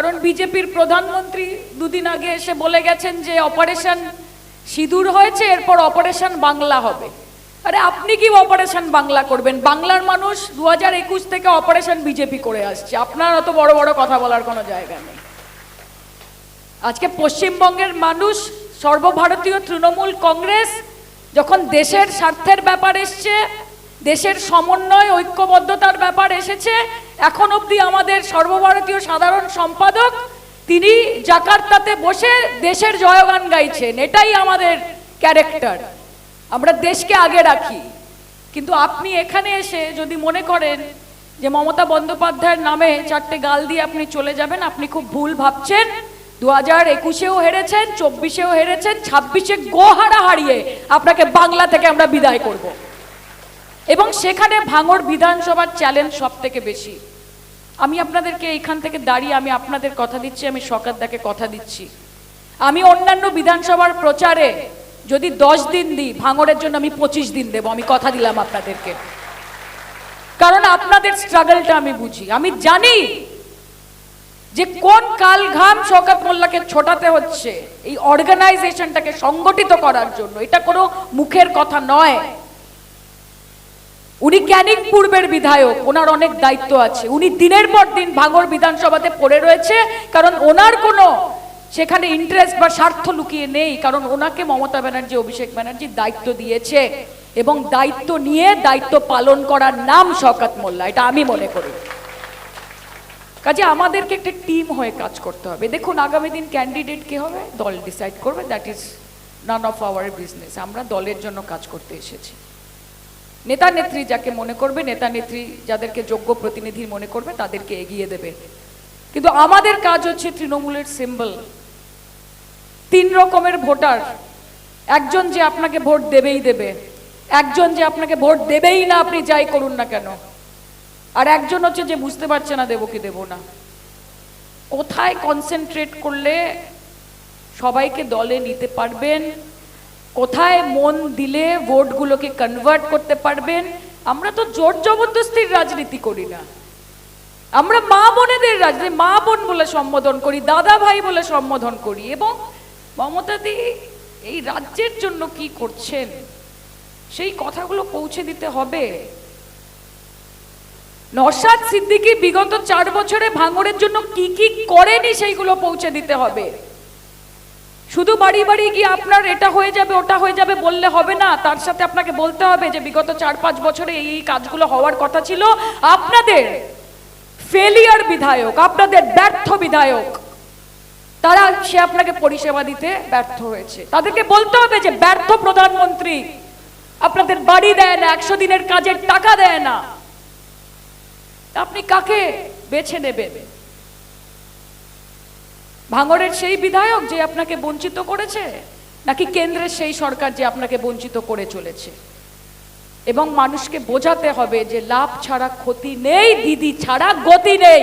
কারণ বিজেপির প্রধানমন্ত্রী দুদিন আগে এসে বলে গেছেন যে অপারেশন সিঁদুর হয়েছে, এরপর অপারেশন বাংলা হবে। আরে আপনি কি অপারেশন বাংলা করবেন? বাংলার মানুষ দু একুশ থেকে অপারেশন বিজেপি করে আসছে। আপনার অত বড় বড় কথা বলার কোনো জায়গা নেই। আজকে পশ্চিমবঙ্গের মানুষ, সর্বভারতীয় তৃণমূল কংগ্রেস, যখন দেশের স্বার্থের ব্যাপার এসছে, দেশের সমন্বয়, ঐক্যবদ্ধতার ব্যাপার এসেছে এখন অবধি আমাদের সর্বভারতীয় সাধারণ সম্পাদক, তিনি জাকার্তাতে বসে দেশের জয়গান গাইছেন। এটাই আমাদের ক্যারেক্টার। আমরা দেশকে আগে রাখি। কিন্তু আপনি এখানে এসে যদি মনে করেন যে মমতা বন্দ্যোপাধ্যায়ের নামে চারটে গাল দিয়ে আপনি চলে যাবেন, আপনি খুব ভুল ভাবছেন। দু হাজার একুশেও হেরেছেন, চব্বিশেও হেরেছেন, ছাব্বিশে গোহারা হারিয়ে আপনাকে বাংলা থেকে আমরা বিদায় করব। এবং সেখানে ভাঙড় বিধানসভার চ্যালেঞ্জ সব থেকে বেশি। আমি আপনাদেরকে এইখান থেকে দাঁড়িয়ে আমি আপনাদের কথা দিচ্ছি, আমি সকারদাকে কথা দিচ্ছি। আমি অন্যান্য বিধানসভার প্রচারে যদি দশ দিন দিই, ভাঙড়ের জন্য আমি পঁচিশ দিন দেবো, আমি কথা দিলাম আপনাদেরকে। কারণ আপনাদের স্ট্রাগলটা আমি বুঝি। আমি জানি যে কোন কাল ঘাম শওকত মোল্লাকে ছোটাতে হচ্ছে এই অর্গানাইজেশনটাকে সংগঠিত করার জন্য। এটা কোনো মুখের কথা নয়। উনি ক্যানিং পূর্বের বিধায়ক, ওনার অনেক দায়িত্ব আছে। উনি দিনের পর দিন ভাঙড় বিধানসভাতে পড়ে রয়েছে, কারণ ওনার কোনো সেখানে ইন্টারেস্ট বা স্বার্থ লুকিয়ে নেই, কারণ ওনাকে মমতা ব্যানার্জি, অভিষেক ব্যানার্জি দায়িত্ব দিয়েছে এবং দায়িত্ব নিয়ে দায়িত্ব পালন করার নাম শওকত মোল্লা, এটা আমি মনে করি। কাজে আমাদেরকে একটা টিম হয়ে কাজ করতে হবে। দেখুন, আগামী দিন ক্যান্ডিডেট কে হবে? দল ডিসাইড করবে that is none of our business আমরা দলের জন্য কাজ করতে এসেছি। নেতা নেত্রী যাকে মনে করবে, নেতা নেত্রী যাদেরকে যোগ্য প্রতিনিধি মনে করবে, তাদেরকে এগিয়ে দেবে। কিন্তু আমাদের কাজ হচ্ছে তৃণমূলের সিম্বল তিন রকমের ভোটার। একজন যে আপনাকে ভোট দেবেই দেবে। একজন যে আপনাকে ভোট দেবেই না আপনি যাই করুন না কেন। আর একজন হচ্ছে যে বুঝতে পারছে না দেবো কি দেবো না। কোথায় কনসেন্ট্রেট করলে সবাইকে দলে নিতে পারবেন? কোথায় মন দিলে ভোটগুলোকে কনভার্ট করতে পারবেন? আমরা তো জোর জবরদস্তির রাজনীতি করি না। আমরা মা বোনেদের রাজনীতি, মা বোন বলে সম্বোধন করি, দাদা ভাই বলে সম্বোধন করি এবং মমতাদি এই রাজ্যের জন্য কি করছেন? সেই কথাগুলো পৌঁছে দিতে হবে। নসাদ সিদ্দিকি বিগত চার বছরে ভাঙড়ের জন্য কি কি করেনি সেইগুলো পৌঁছে দিতে হবে। শুধু বাড়ি বাড়ি গিয়ে আপনার এটা হয়ে যাবে, ওটা হয়ে যাবে বললে হবে না। তার সাথে আপনাকে বলতে হবে যে বিগত চার পাঁচ বছরে এই কাজগুলো হওয়ার কথা ছিল। আপনাদের ফেলিয়ার বিধায়ক, আপনাদের ব্যর্থ বিধায়ক, তারা সে আপনাকে পরিষেবা দিতে ব্যর্থ হয়েছে। তাদেরকে বলতে হবে যে ব্যর্থ প্রধানমন্ত্রী, আপনাদের বাড়ি দেয় না, একশো দিনের কাজের টাকা দেয় না। আপনি কাকে বেছে নেবেন? ভাঙড়ের সেই বিধায়ক যে আপনাকে বঞ্চিত করেছে? নাকি কেন্দ্রের সেই সরকার যে আপনাকে বঞ্চিত করে চলেছে? এবং মানুষকে বোঝাতে হবে যে লাভ ছাড়া ক্ষতি নেই, দিদি ছাড়া গতি নেই।